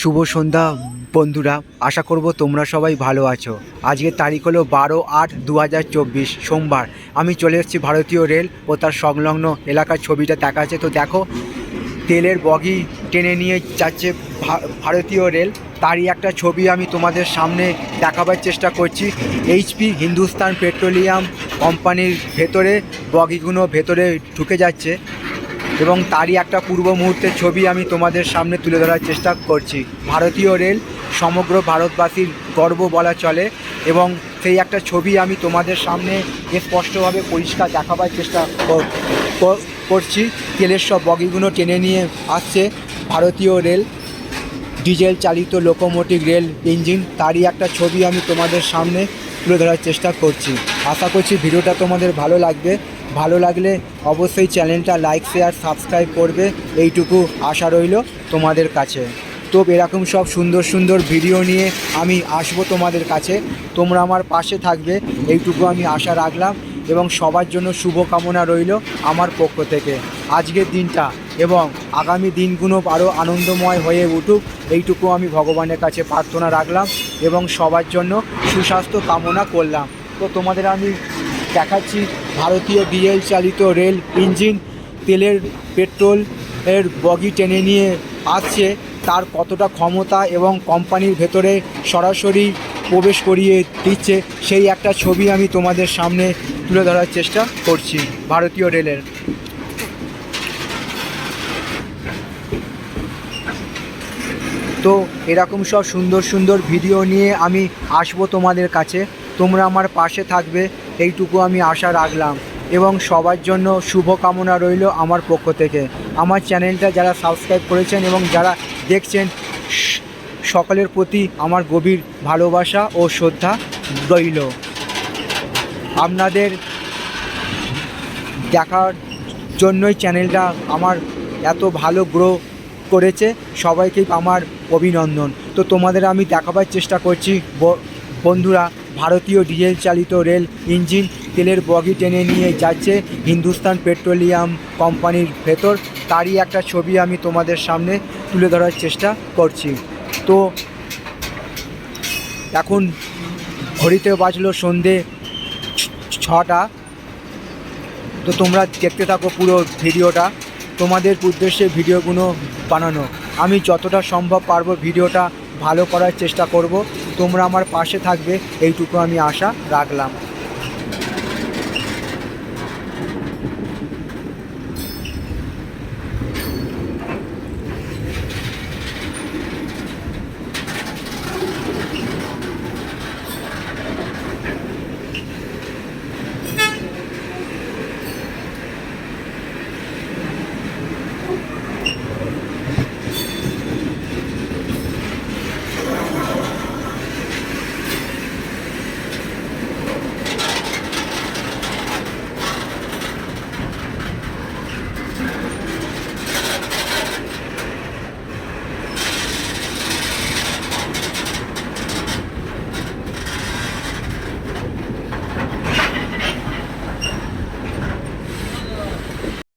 শুভ সন্ধ্যা, বন্ধুরা। আশা করব তোমরা সবাই ভালো আছো। আজকের তারিখ হলো বারো আট দু সোমবার। আমি চলে এসেছি ভারতীয় রেল ও তার সংলগ্ন এলাকার ছবিটা দেখাচ্ছে। তো দেখো, তেলের বগি টেনে নিয়ে যাচ্ছে ভারতীয় রেল। তারই একটা ছবি আমি তোমাদের সামনে দেখাবার চেষ্টা করছি। এইচপি হিন্দুস্তান পেট্রোলিয়াম কোম্পানির ভেতরে বগিগুলো ভেতরে ঢুকে যাচ্ছে। এবং তারই একটা পূর্ব মুহূর্তের ছবি আমি তোমাদের সামনে তুলে ধরার চেষ্টা করছি। ভারতীয় রেল সমগ্র ভারতবাসীর গর্ব বলা চলে এবং সেই একটা ছবি আমি তোমাদের সামনে স্পষ্টভাবে পরিষ্কার দেখাবার চেষ্টা কর- কর- করছি। তেলের সব বগিগুলো টেনে নিয়ে আসছে ভারতীয় রেল। ডিজেল চালিত লোকোমোটিভ রেল ইঞ্জিন, তারই একটা ছবি আমি তোমাদের সামনে তুলে ধরার চেষ্টা করছি। আশা করছি ভিডিওটা তোমাদের ভালো লাগবে। ভালো লাগলে অবশ্যই চ্যানেলটা লাইক, শেয়ার, সাবস্ক্রাইব করবে। এইটুকু আশা রইল তোমাদের কাছে। তো এরকম সব সুন্দর সুন্দর ভিডিও নিয়ে আমি আসব তোমাদের কাছে। তোমরা আমার পাশে থাকবে, এইটুকু আমি আশা রাখলাম। এবং সবার জন্য শুভ কামনা রইল আমার পক্ষ থেকে। আজকের দিনটা এবং আগামী দিনগুলো আরও আনন্দময় হয়ে উঠুক, এইটুকু আমি ভগবানের কাছে প্রার্থনা রাখলাম এবং সবার জন্য সুস্বাস্থ্য কামনা করলাম। তো তোমাদের আমি দেখাচ্ছি ভারতীয় ডিজেল চালিত রেল ইঞ্জিন। তেলের পেট্রোল এর বগি টেনে নিয়ে আসছে। তার কতটা ক্ষমতা এবং কোম্পানির ভেতরে সরাসরি প্রবেশ করিয়ে দিচ্ছে, সেই একটা ছবি আমি তোমাদের সামনে তুলে ধরার চেষ্টা করছি ভারতীয় রেলের। তো এরকম সব সুন্দর সুন্দর ভিডিও নিয়ে আমি আসব তোমাদের কাছে। তোমরা আমার পাশে থাকবে। এইটুকু আমি আশা রাখলাম এবং সবার জন্য শুভকামনা রইল আমার পক্ষ থেকে। আমার চ্যানেলটা যারা সাবস্ক্রাইব করেছেন এবং যারা দেখছেন সকলের প্রতি আমার গভীর ভালোবাসা ও শ্রদ্ধা রইল। আপনাদের দেখার জন্যই চ্যানেলটা আমার এত ভালো গ্রো করেছে, সবাইকে আমার অভিনন্দন। তো তোমাদের আমি দেখাবার চেষ্টা করছি বন্ধুরা ভারতীয় ডিজেল চালিত রেল ইঞ্জিন তেলের বগি টেনে নিয়ে যাচ্ছে হিন্দুস্তান পেট্রোলিয়াম কোম্পানির ভেতর। তারই একটা ছবি আমি তোমাদের সামনে তুলে ধরার চেষ্টা করছি। তো এখন ঘড়িতে বাজলো সন্ধে ছটা তো তোমরা দেখতে থাকো পুরো ভিডিওটা। তোমাদের উদ্দেশ্যে ভিডিওগুলো বানানো। আমি যতটা সম্ভব পারব ভিডিওটা ভালো করার চেষ্টা করব। তোমরা আমার পাশে থাকবে এইটুকু আমি আশা রাখলাম।